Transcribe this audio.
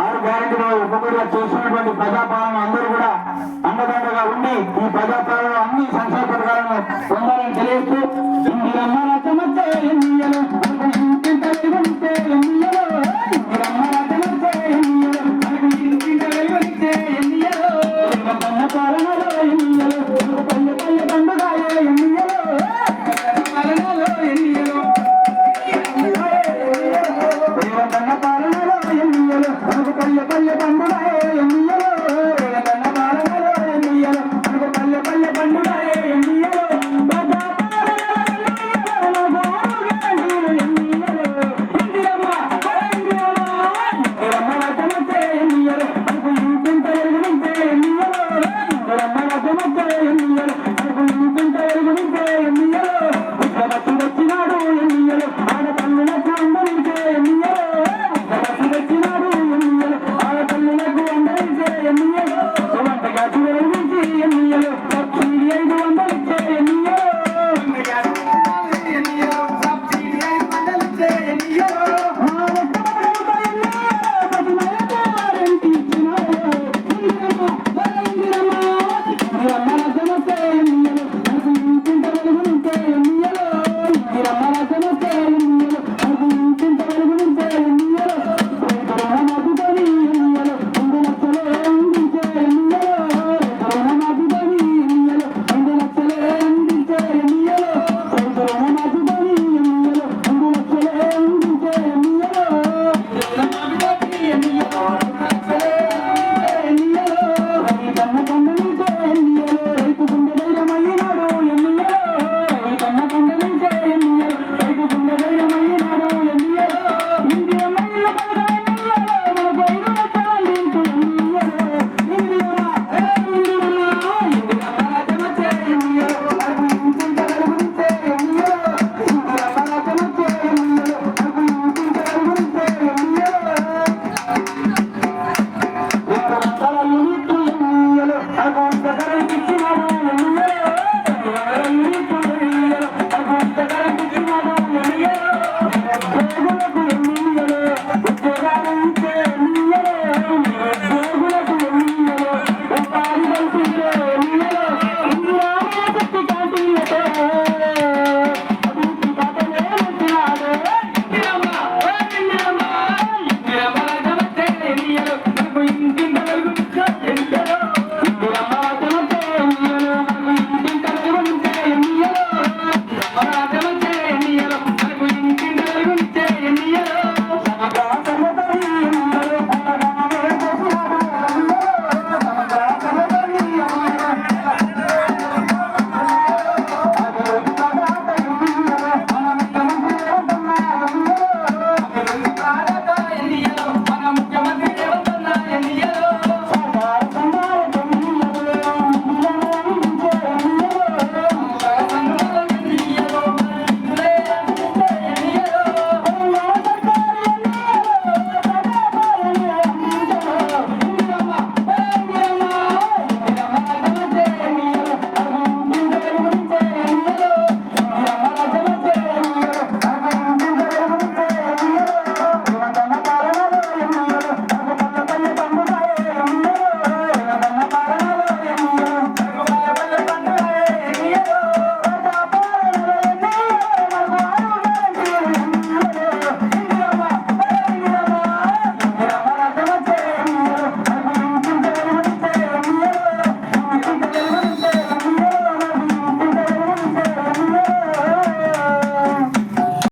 ఆరు గ్యారెంటీలో ఒక్కొక్కటిగా చేసినటువంటి ప్రజాపాలన అందరూ కూడా అండదండగా ఉండి ఈ ప్రజాపాలన అన్ని సంక్షేమ పథకాలను పొందాలని తెలియచ్చు